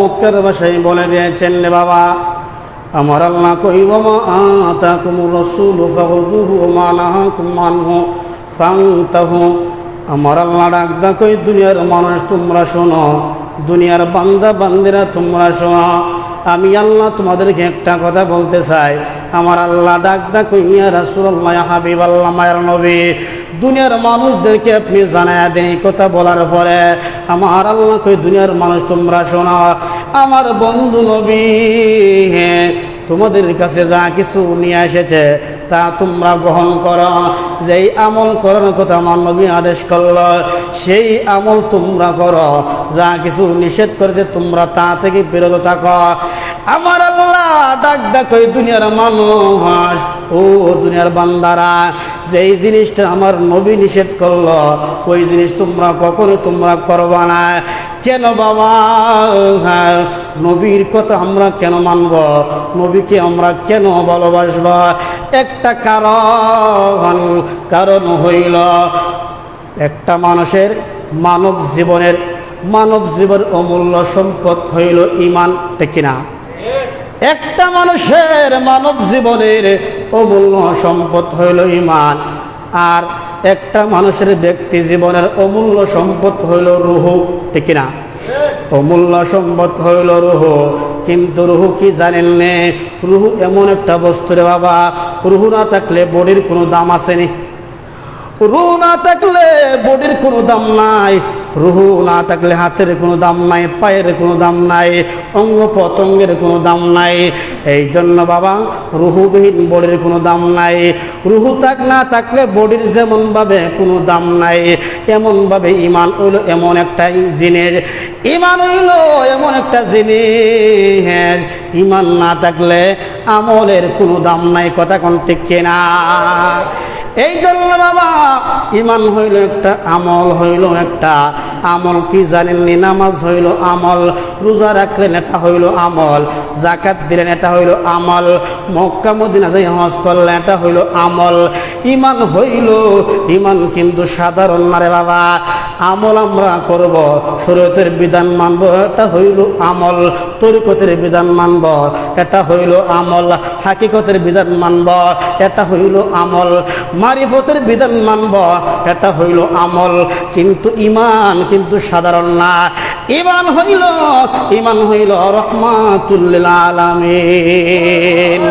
চমৎকার ভাষায় বলে দিয়েছেন রে বাবা, আমার আল্লাহ কইব মা আতাকুমুর রাসূল রসুল আমার আল্লাহ ডাকদা কই দুনিয়ার মানুষ, তোমরা শোনো, দুনিয়ার বান্দা, বান্দিরা, তোমরা শোনো। আমি আল্লাহ তোমাদেরকে একটা কথা বলতে চাই আমার আল্লাহ ডাকদা কইয়া রাসূলুল্লাহ হাবিব আল্লাহ মায়ের নবী, দুনিয়ার মানুষদেরকে আপনি জানায়া দেন এই কথা বলার পরে, আমার আল্লাহ কই, দুনিয়ার মানুষ তোমরা শোনো, আমার বন্ধু নবী হ্যাঁ তোমাদের কাছে যা কিছু নিয়ে এসেছে, তা তোমরা গ্রহণ করো। যেই আমল করার কথা আমার নবী আদেশ করল, সেই আমল তোমরা করো। যা কিছু নিষেধ করেছে তোমরা তা থেকে বিরত থাকো। আমার ডাক ডাক দুনিয়ার মানুষ। ও দুনিয়ার বান্দারা, যেই জিনিসটা আমার নবী নিষেধ করল, ওই জিনিস তোমরা কখনো তোমরা করবা না। কেন বাবা? হ্যাঁ নবীর কথা আমরা কেন মানব? নবীকে আমরা কেন ভালোবাসব? একটা কারণ কারণ হইল একটা মানুষের মানব জীবনের, মানব জীবন অমূল্য সম্পদ হইল ইমান, ঠিক কিনা? একটা মানুষের মানব জীবনের অমূল্য সম্পদ হইল ইমান আর একটা মানুষের ব্যক্তি জীবনের অমূল্য সম্পদ হইল রুহু, ঠিক না অমূল্য সম্পদ হইল রুহু, কিন্তু রুহু কি জানেন নে? রুহু এমন একটা বস্তু রে বাবা, রুহু না থাকলে বডির কোনো দাম আসেনি। রুহু না থাকলে বডির কোনো দাম নাই। রুহু না থাকলে হাতের কোনো দাম নাই, পায়ের কোনো দাম নাই অঙ্গ পতঙ্গের কোনো দাম নাই। এই জন্য বাবা, রুহুবিহীন বডির কোনো দাম নাই। রুহু থাক না থাকলে বডির যেমনভাবে কোনো দাম নাই, এমনভাবে ইমান হইল এমন একটা জিনিস ইমান হইল এমন একটা জিনিস ইমান না থাকলে আমলের কোনো দাম নাই, কথা কোন ঠিক কিনা? এই জন্য বাবা ইমান হইল একটা আমল হইল একটা। আমল কি জানেননি? নামাজ হইল আমল, রোজা রাখলেন এটা হইল আমল জাকাত দিলেন এটা হইল আমল, মক্কা, মদিনা যাই হজ করলেন এটা হইল আমল। ইমান হইল ইমান কিন্তু সাধারণ না রে বাবা। আমল আমরা করব, শরীয়তের বিধান মানব, এটা হইল আমল, তরিকতের বিধান মানব, এটা হইল আমল, হাকিকতের বিধান মানব, এটা হইল আমল, মারিফতের বিধান মানব, এটা হইল আমল। কিন্তু ইমান কিন্তু সাধারণ না। ইমান হইল ইমান হইল রহমাতুল্লিল আলামিন।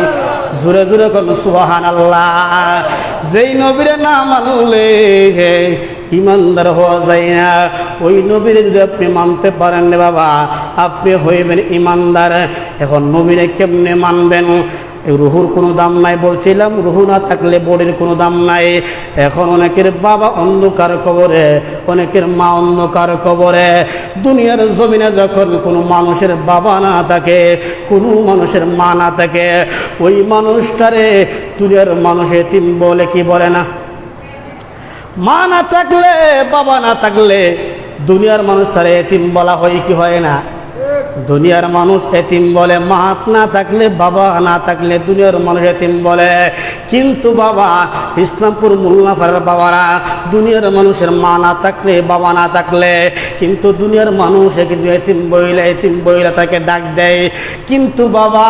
জুরে জুরে কোন সুবাহান আল্লাহ যেই নবীরে না মানলে ইমানদার হওয়া যায় না। ওই নবীর যদি আপনি মানতে পারেন বাবা, আপনি হইবেন ইমানদার এখন নবীরে কেমনে মানবেন? রুহুর কোনো দাম নাই বলছিলাম, রুহু না থাকলে বডির কোনো দাম নাই। এখন অনেকের বাবা অন্ধকার কবরে, অনেকের মা অন্ধকার কবরে। দুনিয়ার জমিনে যখন কোনো মানুষের বাবা না থাকে, কোনো মানুষের মা না থাকে, ওই মানুষটারে দুনিয়ার মানুষে তিন বলে কি বলে না? মা না থাকলে, বাবা না থাকলে দুনিয়ার মানুষ তারা এতিম বলা হয় কি হয় না? দুনিয়ার মানুষ এতিম বলে মা না থাকলে বাবা না থাকলে দুনিয়ার মানুষ এতিম বলে। কিন্তু বাবা ইসলামপুর মোল্লাফারের বাবারা দুনিয়ার মানুষের মা না থাকলে বাবা না থাকলে। কিন্তু দুনিয়ার মানুষ কিন্তু এতিম বইলে এতিম বইলে তাকে ডাক দেয়। কিন্তু বাবা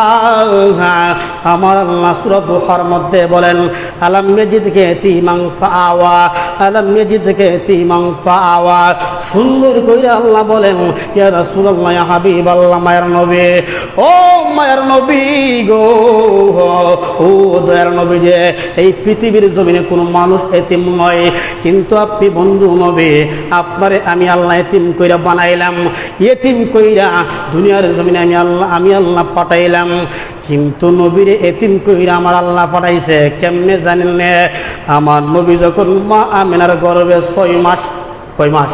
হ্যাঁ, আমার আল্লাহ সুরত মধ্যে বলেন আলাম মেজিদকে তিমাং ফাওয়া আলাম মেজিদকে তিমাং ফাওয়া সুন্দর করে আল্লাহ বলেন ইয়া হাবিব আল্লাহ মায়ের নবী। ও মায়ের নবী গো ও দয়ার নবী যে, এই পৃথিবীর জমিনে কোনো মানুষ এতিম নয়। কিন্তু আপনি বন্ধু নবী, আপনারে আমি আল্লাহ এতিম কইরা বানাইলাম। এতিম কইরা দুনিয়ার জমিনে আমি আল্লাহ আমি আল্লাহ পাঠাইলাম। কিন্তু নবীরে এতিম কইরা আমার আল্লাহ পাঠাইছে, কেমনে জানেন? আমার নবী যখন মা আমিনার গর্বে ছয় মাস, কয় মাস?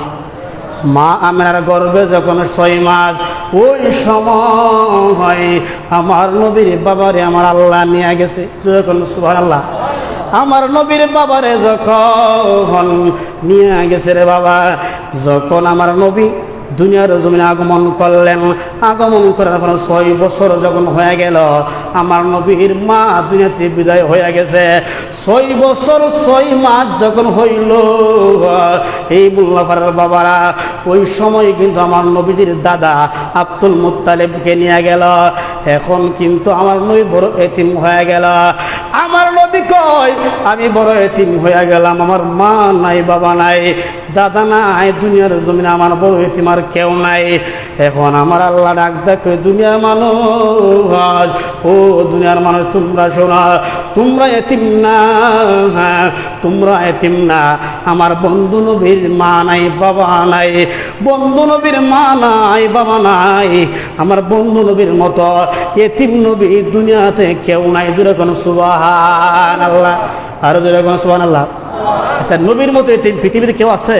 মা আমিনার গর্বে যখন ছয় মাস ওই সময় আমার নবীর বাবারে আমার আল্লাহ নিয়ে গেছে। যখন সুভার আল্লাহ আমার নবীর বাবারে যখন নিয়ে গেছে রে বাবা, যখন আমার নবী দুনিয়ার জমিনে আগমন করলেন। আগমন করার পর ছয় বছর যখন হয়ে গেল, আমার নবীর মা দুনিয়াতে বিদায় হয়ে গেছে। ছয় বছর ছয় মাস যখন হইল, এই মোল্লাফার বাবারা, ওই সময় কিন্তু আমার নবীজির দাদা আব্দুল মুত্তালেবকে নিয়ে গেল। এখন কিন্তু আমার নবী বড় এতিম হয়ে গেল। আমার নবী কয়, আমি বড় এতিম হয়ে গেলাম, আমার মা নাই, বাবা নাই। দাদা নাই, দুনিয়ার জমিনে আমার বড় এতিম আর কেউ নাই। এখন আমার আল্লাহ ডাক দেখে, দুনিয়ার মানুষ, ও দুনিয়ার মানুষ, তোমরা শোনা, তোমরা এতিম না তোমরা এতিম না। আমার বন্ধু নবীর মা নাই, বাবা নাই, বন্ধু নবীর মা নাই, বাবা নাই। আমার বন্ধু নবীর মতো এতিম নবী দুনিয়াতে কেউ নাই দূরে কোনো সুবাহান আল্লাহ আরও দূরে কোনো সুবাহান আল্লাহ আচ্ছা নবীর মতো এতিম পৃথিবীতে কেউ আছে?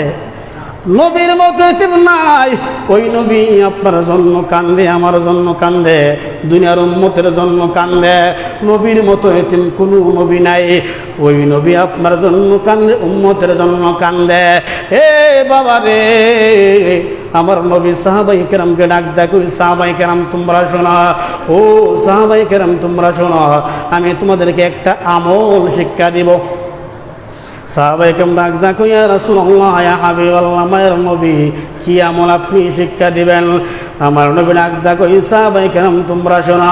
নবীর মতো এতিম নাই। ওই নবী আপনার জন্য কান্দে, আমার জন্য কান্দে, দুনিয়ার উন্মতের জন্য কান্দে। নবীর মতো এতিম কোনো নবী নাই। ওই নবী আপনার জন্য কান্দে, উম্মতের জন্য কান্দে। হে বাবা রে, আমার নবী সাহাবাই কেরামকে ডাক দেখো সাহাবাই কেরাম তোমরা শোনো। ও সাহাবাই কেরাম তোমরা শোনো, আমি তোমাদেরকে একটা আমল শিক্ষা দিব। মায়ের নবী, কি আমল আপনি শিক্ষা দিবেন? আমার শোনা,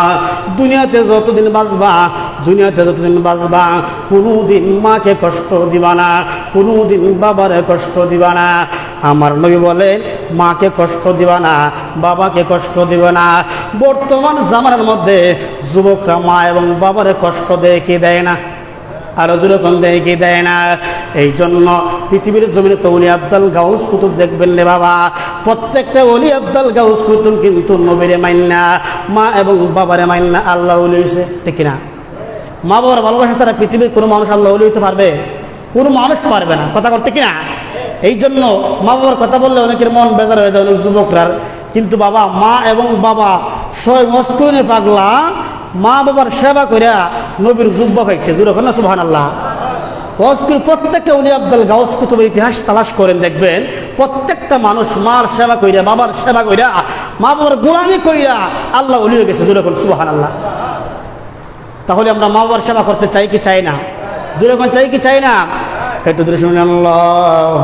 দুনিয়াতে যতদিন বাঁচবা, দুনিয়াতে যতদিন বাঁচবা, কোনোদিন মাকে কষ্ট দিবা না, কোনোদিন বাবারে কষ্ট দিবা না। আমার নবী বলেন মাকে কষ্ট দিবা না, বাবাকে কষ্ট দিবে না। বর্তমান জামানার মধ্যে যুবকরা মা এবং বাবারে কষ্ট দেয় কি দেয় না? আরও যেরকম দেয় কি দেয় না। এই জন্য পৃথিবীর জমিনে তো অলি আব্দাল গাউস কুতুব দেখবেন রে বাবা। প্রত্যেকটা অলি আব্দাল গাউস কুতুব কিন্তু নবীরে মাইন্না মা এবং বাবারে মাইন্না আল্লাহ অলি হয়েছে ঠিক না মা বাবার ভালোবাসা ছাড়া পৃথিবীর কোনো মানুষ আল্লাহ অলি হইতে পারবে? কোনো মানুষ পারবে না। কথা করতে কিনা? এই জন্য মা বাবার কথা বললে অনেকের মন বেজার হয়ে যায়, অনেক যুবকরা কিন্তু বাবা, মা এবং বাবা সয় মস্কুনে পাগলা মা বাবার সেবা করিয়া নবীর যুব্বা পাইছে জুড়ে না সুহান আল্লাহ হজকুল প্রত্যেকটা উনি আব্দুল গাউস কুতুবের ইতিহাস তালাশ করেন, দেখবেন প্রত্যেকটা মানুষ মার সেবা কইরা, বাবার সেবা কইরা, মা বাবার গোলামি কইরা আল্লাহ উলি হয়ে গেছে জুড়ে সুবাহান আল্লাহ তাহলে আমরা মা বাবার সেবা করতে চাই কি চাই না? জুড়ে চাই কি চাই না? একটু দূরে শুনে আল্লাহ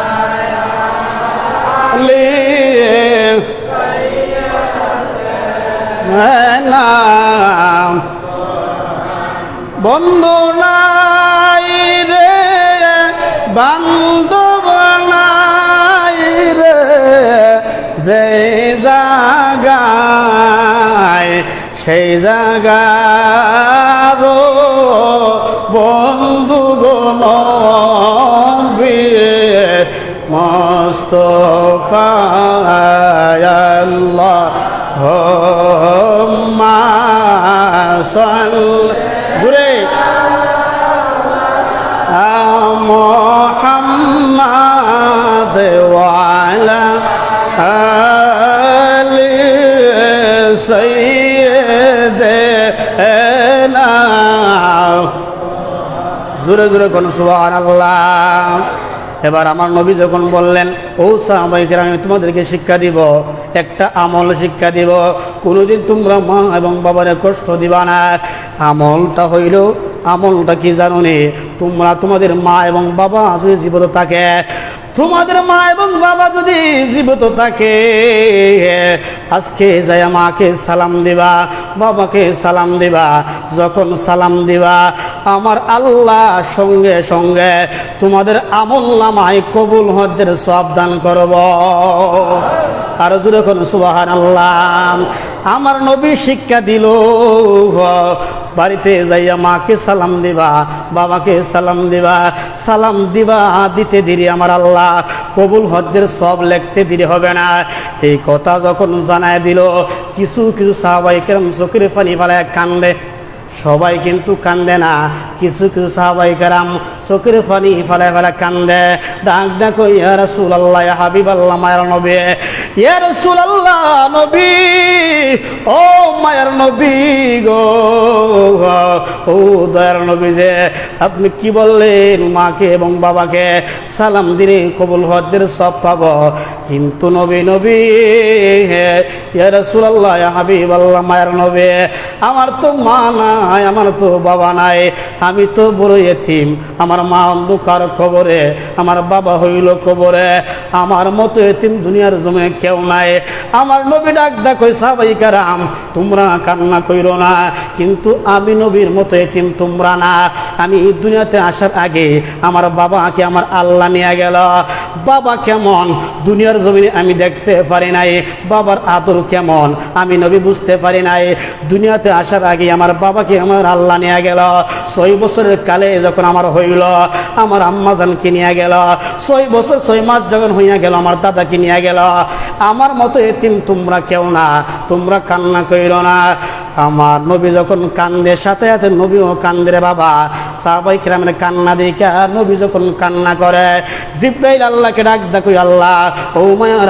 বন্ধু নাই রে বান্ধব নাই রে যে জাগায় সেই জাগার বন্ধু গলবি মস্তফায়াল্লাহ হোম্মা সল ঘুরে। মোহাম্মদ ওয়ালা আলি সৈয়দনা। জোরে জোরে কোন এবার আমার নবী যখন বললেন, ও সাহাবাইকে আমি তোমাদেরকে শিক্ষা দিব। একটা আমল শিক্ষা দিব। কোনোদিন তোমরা মা এবং বাবারে কষ্ট দিবা না। আমলটা হইল, আমলটা কি জানো নে? তোমরা তোমাদের মা এবং বাবা যদি জীবিত থাকে, তোমাদের মা এবং বাবা যদি জীবিত থাকে, আজকে যায় মাকে সালাম দিবা, বাবাকে সালাম দিবা, যখন সালাম দিবা, আমার আল্লাহ সঙ্গে সঙ্গে তোমাদের আমল নামায় কবুল হজ্জের সব দান করব। আরও জুড়ে কোন সুবাহান আল্লাহ আমার নবী শিক্ষা দিল বাড়িতে যাইয়া মাকে সালাম দিবা, বাবাকে সালাম দিবা সালাম দিবা, দিতে দিরি আমার আল্লাহ, কবুল হজ্জের সব লেখতে দিরি হবে না। এই কথা যখন জানায় দিল, কিছু কিছু সাহাবাই কেরম চোখের পানি ফেলায় কান্দে। সবাই কিন্তু কান্দে না। কিছু কিছু সাহাবাই কারাম চোখের পানি ফেলে ফেলে কান্দে ডাক দেখো ইয়া রসুল আল্লাহ হাবিব আল্লাহ মায়ের নবী ইয়া রসুল আল্লাহ নবী ও মায়ের নবী গো ও দয়ার নবী যে আপনি কি বললেন মাকে এবং বাবাকে? সালাম দিলে কবুল হজ্জের সব পাব। কিন্তু নবী নবী ইয়া রসুল আল্লাহ হাবিব আল্লাহ মায়ের নবী, আমার তো মা নাই, আমার তো বাবা নাই। আমি তো বড় এতিম। আমার মা অন্ধকার খবরে আমার বাবা হইল খবরে আমার মতো এতিম দুনিয়ার জমে কেউ নাই। আমার নবী ডাক দেখো সাবাই কারাম, তোমরা কান্না কইরো না। কিন্তু আমি নবীর মতো এতিম তোমরা না। আমি এই দুনিয়াতে আসার আগে আমার বাবাকে আমার আল্লাহ নিয়ে গেল। বাবা কেমন? দুনিয়ার জমিনে আমি দেখতে পারি নাই। বাবার আদর কেমন? আমি নবী বুঝতে পারি নাই। দুনিয়াতে আসার আগে আমার বাবাকে আমার আল্লাহ নিয়ে গেল। ছয় বছরের কালে যখন আমার হইল, আমার আম্মাজানকে কিনিয়া গেল, ছয় বছর, ছয় মাস যখন হইয়া গেল, আমার দাদা কিনিয়া গেল, আমার মতো এতিম তোমরা কেউ না, তোমরা কান্না কইল না। আমার নবী যখন কান্দে, সাথে সাথে নবীও কান্দে বাবা। সাহাবাই কিরামের কান্না দেখে নবী যখন কান্না করে, জিব্রাইল আল্লাহকে ডাক দেখো আল্লাহ, ও মায়ার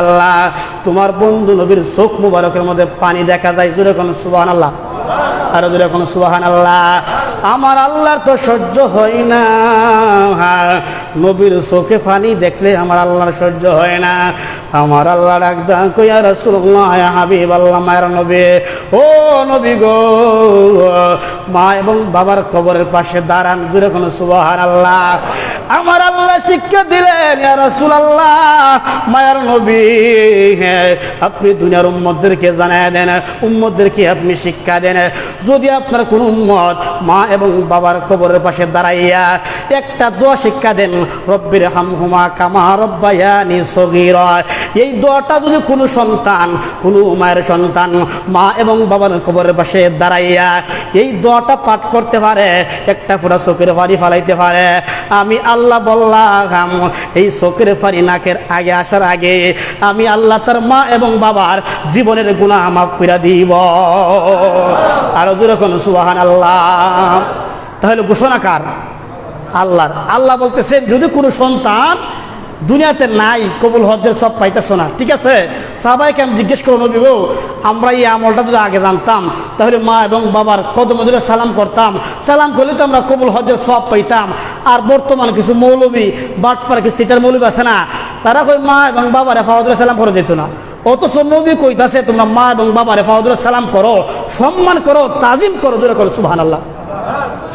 আল্লাহ তোমার বন্ধু নবীর চোখ মুবারকের মধ্যে পানি দেখা যায়, জোরে কোন সুবাহ আল্লাহ আরও দূরে কোন সুবাহান আল্লাহ আমার আল্লাহর তো সহ্য হয় না। নবীর চোখে পানি দেখলে আমার আল্লাহর সহ্য হয় না। আমার আল্লাহ ডাকদা কইয়া রাসূলুল্লাহ হাবিব আল্লাহ মায়ের নবী। ও নবী গো, মা এবং বাবার কবরের পাশে দাঁড়ান দূরে কোনো সুবাহান আল্লাহ আমার আল্লাহ শিক্ষা দিলেন রাসূলুল্লাহ নবী হ্যাঁ আপনি দুনিয়ার উম্মতদেরকে জানায় দেন, উম্মতদেরকে আপনি শিক্ষা দেন। যদি আপনার কোন উম্মত মা এবং বাবার কবরের পাশে দাঁড়াইয়া একটা দোয়া শিক্ষা দেন, রব্বির হামহুমা কামা রব্বায়ানি সগীর এই দোয়াটা যদি কোনো সন্তান, কোনো মায়ের সন্তান মা এবং বাবার কবরের পাশে দাঁড়াইয়া এই দোয়াটা পাঠ করতে পারে, একটা পুরা চোখের বাড়ি ফালাইতে পারে। আমি আল্লাহ বললাম এই চোখের ফানি নাকের আগে আসার আগে আমি আল্লাহ তার মা এবং বাবার জীবনের গুণা মাফ করে দিব। আরও যেরকম সুবাহান আল্লাহ তাহলে ঘোষণা কার? আল্লাহর। আল্লাহ বলতেছেন, যদি কোনো সন্তান দুনিয়াতে নাই, কবুল হজ্জের সব পাইতেছ না। ঠিক আছে? সাহবাইকে আমি জিজ্ঞেস করো নবী গো, আমরা এই আমলটা যদি আগে জানতাম, তাহলে মা এবং বাবার কদম সালাম করতাম। সালাম করলে তো আমরা কবুল হজ্জের সব পাইতাম। আর বর্তমান কিছু মৌলবী বাটপার কিছু সিটার মৌলবী আছে না? তারা কই মা এবং বাবার ফাওয়াদুল্লাহ সালাম করে দিত না। অথচ নবী কইতাছে, তোমরা মা এবং বাবার ফাওয়াদুল্লাহ সালাম করো, সম্মান করো, তাজিম করো, জোরে করো সুবহান আল্লাহ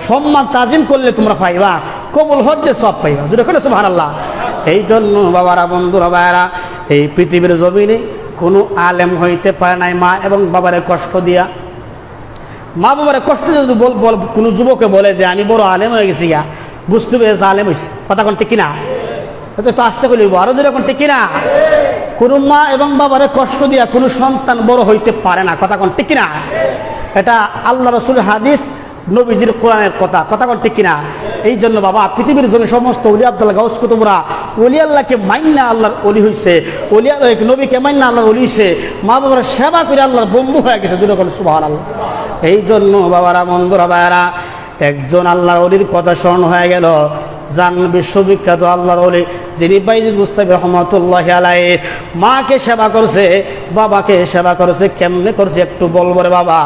সম্মান তাজিম করলে তোমরা পাইবা, কবুল হজ্জে সব পাইবা, জোরে করে সুবহান আল্লাহ এই জন্য বাবারা, বন্ধুরা ভাইরা এই পৃথিবীর জমিনে কোনো আলেম হইতে পারে নাই মা এবং বাবারে কষ্ট দিয়া। মা বাবারে কষ্ট যদি বল বল কোনো যুবকে বলে যে, আমি বড় আলেম হয়ে গেছি গা, বুঝতে পেরেছে আলেম হয়েছে কথা কোন ঠিক এটা তো আসতে বলিব আরও যদি এখন ঠিক কিনা? কোনো মা এবং বাবারে কষ্ট দিয়া কোনো সন্তান বড় হইতে পারে না। কথা কোন ঠিক কিনা? এটা আল্লাহ রসুল হাদিস নবীজির কোরআনের কথা। কথা কল ঠিক কিনা? এই জন্য বাবা, পৃথিবীর জন্য সমস্ত অলি আবদুল্লাহ গাউস কুতুবরা অলি আল্লাহকে মাইন্না আল্লাহর অলি হয়েছে অলি আল্লাহ নবীকে মাইনা আল্লাহর অলি হয়েছে মা বাবার সেবা করে আল্লাহর বন্ধু হয়ে গেছে দুটো কল সুবাহ আল্লাহ এই জন্য বাবারা, বন্ধুরা বাবারা একজন আল্লাহর অলির কথা স্মরণ হয়ে গেল জান বিশ্ববিখ্যাত আল্লাহর অলি যিনি বাইজিদ মুস্তাফি রহমতুল্লাহ আলাই মাকে সেবা করছে, বাবাকে সেবা করেছে, কেমনে করছে একটু বলব রে বাবা।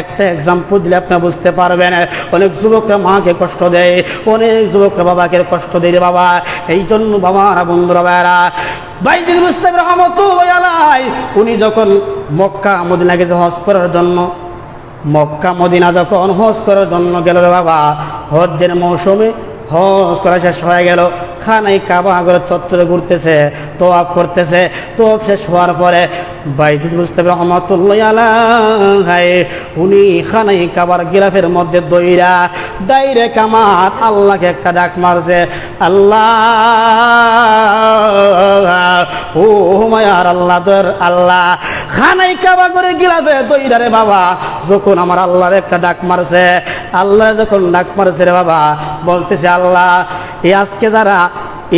একটা এক্সাম্পল দিলে আপনি বুঝতে পারবেন। অনেক যুবকরা মাকে কষ্ট দেয়, অনেক যুবকরা বাবাকে কষ্ট দেয় রে বাবা। এই জন্য বাবারা, বন্ধুরা ভাইরা বাইজিদ মুস্তাফি রহমতুল্লাহ আলাই উনি যখন মক্কা, মদিনা গেছে হজ করার জন্য, মক্কা, মদিনা যখন হজ করার জন্য গেল রে বাবা, হজ্জের মৌসুমে হজ করা শেষ হয়ে গেল। খানাই কাবা করে চত্বরে ঘুরতেছে তোয়াফ করতেছে। তোয়াফ শেষ হওয়ার পরে বাইজিদ মুস্তাফি রহমতুল্লাহ উনি খানাই কাবার গিলাফের মধ্যে দইরা ডাইরেক্ট আমার আল্লাহকে একটা ডাক মারছে, আল্লাহ ও মায়ার আল্লাহ, তোর আল্লাহ। খানাই কাবা করে গিলাফে দইরা বাবা, যখন আমার আল্লাহর একটা ডাক মারছে, আল্লাহ যখন ডাক মারছে রে বাবা, বলতেছে, আল্লাহ, এই আজকে যারা,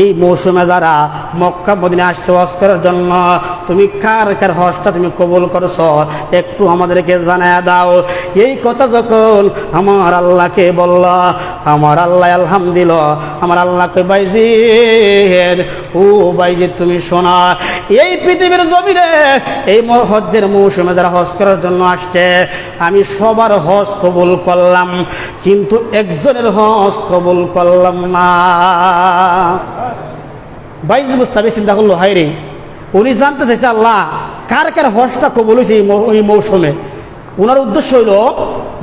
এই মৌসুমে যারা মক্কা মদিনে আসছে হজ করার জন্য, তুমি কার কার হজটা তুমি কবুল করছ? একটু আমাদেরকে জানায় দাও। এই কথা যখন আমার আল্লাহকে বলল, আমার আল্লাহ আলহাম দিল আমার আল্লাহকে বাইজি ও বাইজি তুমি শোনা, এই পৃথিবীর জমিনে এই হজ্জের মৌসুমে যারা হজ করার জন্য আসছে, আমি সবার হজ কবুল করলাম, কিন্তু একজনের হজ কবুল করলাম না। বাইজি মুস্তাবি চিন্তা করল হাই রে উনি জানতে চাইছে, আল্লাহ, কার কার হজটা কবুল হয়েছে এই মৌসুমে? ওনার উদ্দেশ্য হইল,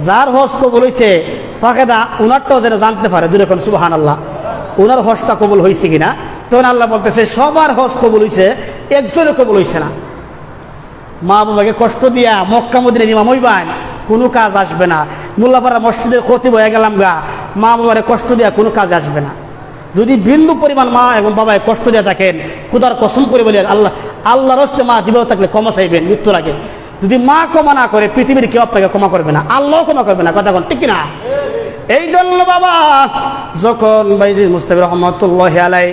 যার হজ কবুল হয়েছে ফাঁকেদা ওনারটাও যেন জানতে পারে। দূরে কোন সুবাহান আল্লাহ ওনার হজটা কবুল হয়েছে কিনা? তখন আল্লাহ বলতেছে, সবার হজ কবুল হয়েছে একজনের কবুল হয়েছে না। মা বাবাকে কষ্ট দিয়া মক্কা মদিনের ইমাম হইবান কোনো কাজ আসবে না। মোল্লাপাড়া মসজিদের ক্ষতি হয়ে গেলাম গা, মা বাবারে কষ্ট দিয়া কোনো কাজ আসবে না। যদি বিন্দু পরিমাণ মা এবং বাবায় কষ্ট দিয়ে থাকেন, খুদার কসম করে বলি, আল্লাহ আল্লাহর হস্তে মা জীবন থাকলে ক্ষমা চাইবেন, মৃত্যুর আগে। যদি মা ক্ষমা না করে, পৃথিবীর কেউ আপনাকে ক্ষমা করবে না। আল্লাহ ক্ষমা করবে না। কথা ঠিক না এই জন্য বাবা, যখন বাইজি মুস্তাফির রহমতুল্লাহ আলাই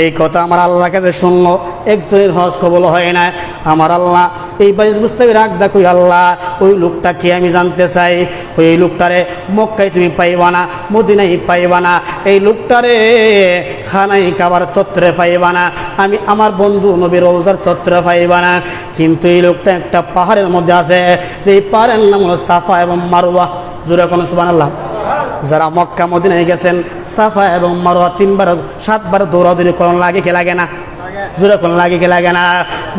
এই কথা আমার আল্লাহ কাছে শুনলো একজনের হজ কবল হয় না আমার আল্লাহ, এই বাইজ বুঝতে রাগ দেখো আল্লাহ, ওই লোকটাকে আমি জানতে চাই? ওই লোকটারে মক্কায় তুমি পাইবা না মদিনাই পাইবা না। এই লোকটারে খানাই কাবার চত্রে পাইবা না। আমি আমার বন্ধু নবীর রোজার ছত্র পাইবা না। কিন্তু এই লোকটা একটা পাহাড়ের মধ্যে আছে যে এই পাহাড়ের নাম হলো সাফা এবং মারুয়া জোরে কোনো সুবান আল্লাহ যারা মক্কা মদিনায় গেছেন, সাফা এবং মারোয়া তিনবার সাতবার দৌড়াদৌড়ি করণ লাগে কে লাগে না? জোরে কোন লাগে কি লাগে না।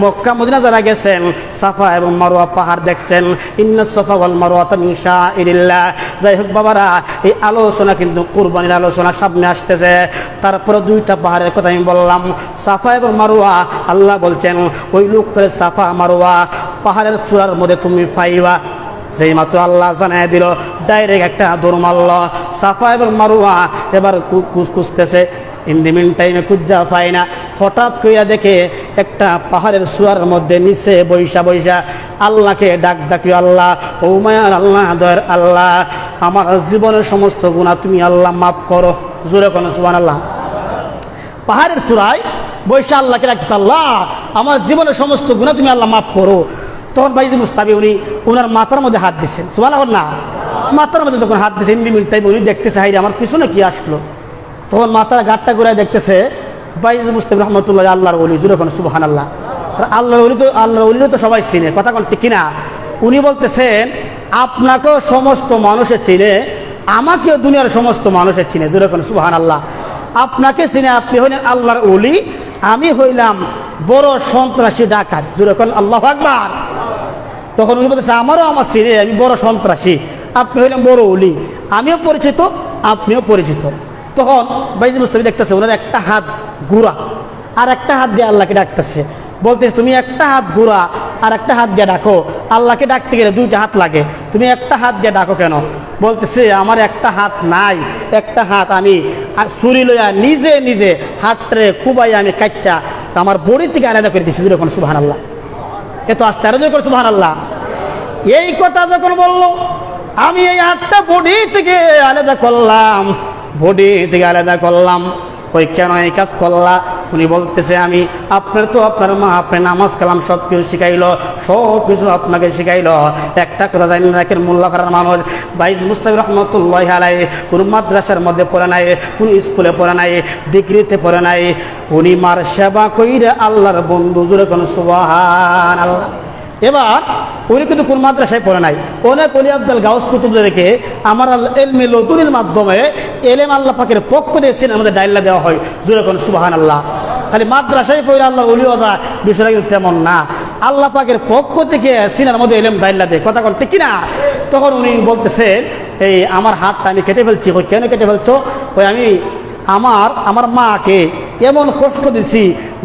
মক্কা, মদিনা যারা গেছেন, সাফা এবং মারোয়া পাহাড় দেখছেন, ইন্না সাফা ওয়াল মারোয়া তামিন শাইরিল্লাহ। যাই হোক বাবারা, এই আলোচনা কিন্তু কুরবানির আলোচনা সামনে আসতেছে। তারপরে দুইটা পাহাড়ের কথা আমি বললাম। সাফা এবং মারোয়া আল্লাহ বলছেন, ওই লোক করে সাফা মারোয়া পাহাড়ের চূড়ার মধ্যে তুমি পাইবা সেই মাত্র আল্লাহ জানাই দিল, ডাইরেক্ট একটা দৌড় মারল। সাফা এবং মারুয়া এবার কুচ খুঁজতেছে ইন দি মিন টাইমে কুজ্জা পায় না। হঠাৎ কইয়া দেখে একটা পাহাড়ের সুয়ার মধ্যে নিচে বৈশা বৈশা আল্লাহকে ডাক ডাকি আল্লাহ, ও মায়ার আল্লাহ, দয়ের আল্লাহ, আমার জীবনের সমস্ত গুণা তুমি আল্লাহ মাফ করো। জোরে কোনো সুবান আল্লাহ পাহাড়ের সুরায় বৈশা আল্লাহকে রাখতেছে আল্লাহ, আমার জীবনের সমস্ত গুণা তুমি আল্লাহ মাফ করো। তখন বাইজি মুস্তাবি, উনি ওনার মাথার মধ্যে হাত দিচ্ছেন সুবান না, মাথার মধ্যে যখন হাত দিচ্ছেন মিনিট টাইম উনি দেখতেছে হাইরে আমার পিছনে কি আসলো? তখন মাথার গাটটা ঘুরায় দেখতেছে বাইজি মুস্তাবি রহমতুল্লাহ, আল্লাহর অলি জুড়ে কোনো সুবাহান আল্লাহ আল্লাহর অলি তো, আল্লাহর অলি তো সবাই চিনে, কথা কোন ঠিক কিনা? উনি বলতেছেন, আপনাকেও সমস্ত মানুষের চিনে, আমাকেও দুনিয়ার সমস্ত মানুষের চিনে জুড়ে কোনো সুবাহান আল্লাহ আপনাকে চিনে আপনি হইলেন আল্লাহর অলি আমি হইলাম বড় সন্ত্রাসী ডাকাত যেরকম আল্লাহ আকবার। তখন উনি বলতেছে, আমারও আমার চিনে, আমি বড় সন্ত্রাসী, আপনি হইলেন বড় অলি আমিও পরিচিত, আপনিও পরিচিত। তখন বাইজি মুস্তাফি দেখতেছে ওনার একটা হাত ঘুরা। আর একটা হাত দিয়ে আল্লাহকে ডাকতেছে। বলতেছে, তুমি একটা হাত ঘুরা আর একটা হাত দিয়ে ডাকো। আল্লাহকে ডাকতে গেলে দুইটা হাত লাগে। তুমি একটা হাত দিয়ে ডাকো কেন? বলতেছে, আমার একটা হাত নাই, একটা হাত আমি ছুরি লইয়া নিজে নিজে হাতরে কুবাই আমি কাটটা আমার বড়ি থেকে আলাদা করে দিচ্ছি যখন সুবাহ আল্লাহ এ তো আস্তে আরও করে সুবাহ আল্লাহ এই কথা যখন বলল, আমি এই হাতটা বডি থেকে আলাদা করলাম। বডি থেকে আলাদা করলাম ওই কেন এই কাজ করলা। উনি বলতেছে, আমি আপনার তো আপনার মা, আপনার নামাজ কালাম সব কিছু শিখাইলো, সব কিছু আপনাকে শিখাইলো। একটা কথা জানি রাখেন মোল্লা করার মানুষ। বাইজ মুস্তাফি রহমতুল্লাহ আলাই কোনো মাদ্রাসার মধ্যে পড়ে নাই, কোনো স্কুলে পড়ে নাই, ডিগ্রিতে পড়ে নাই। উনি মার সেবা কইরে আল্লাহর বন্ধু জুড়ে কোনো সুবাহান আল্লাহ এবার উনি কিন্তু কোন মাদ্রাসায় পড়ে নাই। অনেক অলি আব্দুল গাউস কুতুবদের রেখে আমার এলমে লতুনের মাধ্যমে এলেম আল্লাহ পাকের পক্ষ দিয়ে সিনে আমাদের ডাইল্লা দেওয়া হয়। কোন সুবাহান আল্লাহ খালি মাদ্রাসায় পড়ে আল্লাহ অলি অজা, বিষয়টা কিন্তু তেমন না। আল্লাহ পাকের পক্ষ থেকে সিনার মধ্যে এলেম ডাইল্লা দেয়। কথা কোন, ঠিক না তখন উনি বলতেছেন এই আমার হাতটা আমি কেটে ফেলছি। ওই কেন কেটে ফেলছো? ওই আমি আমার আমার মাকে এমন কষ্ট দিছি,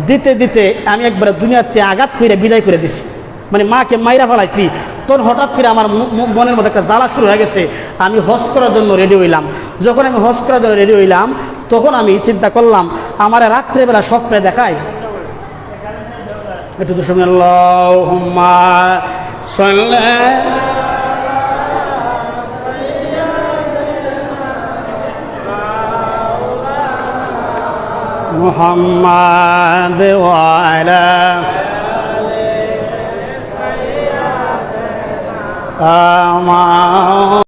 দিতে দিতে আমি একবারে দুনিয়াতে আঘাত করে বিদায় করে দিছি। মানে মাকে মাইরা ফেলাইছি তখন হঠাৎ করে আমার মু- মু- মনের মধ্যে একটা জ্বালা শুরু হয়ে গেছে আমি হজ করার জন্য রেডি হইলাম যখন আমি হজ করার জন্য রেডি হইলাম তখন আমি চিন্তা করলাম আমার রাত্রেবেলা স্বপ্নে দেখায় একটু তো শুনে আল্লাহুম্মা সাল্লি محمد وعلى আমার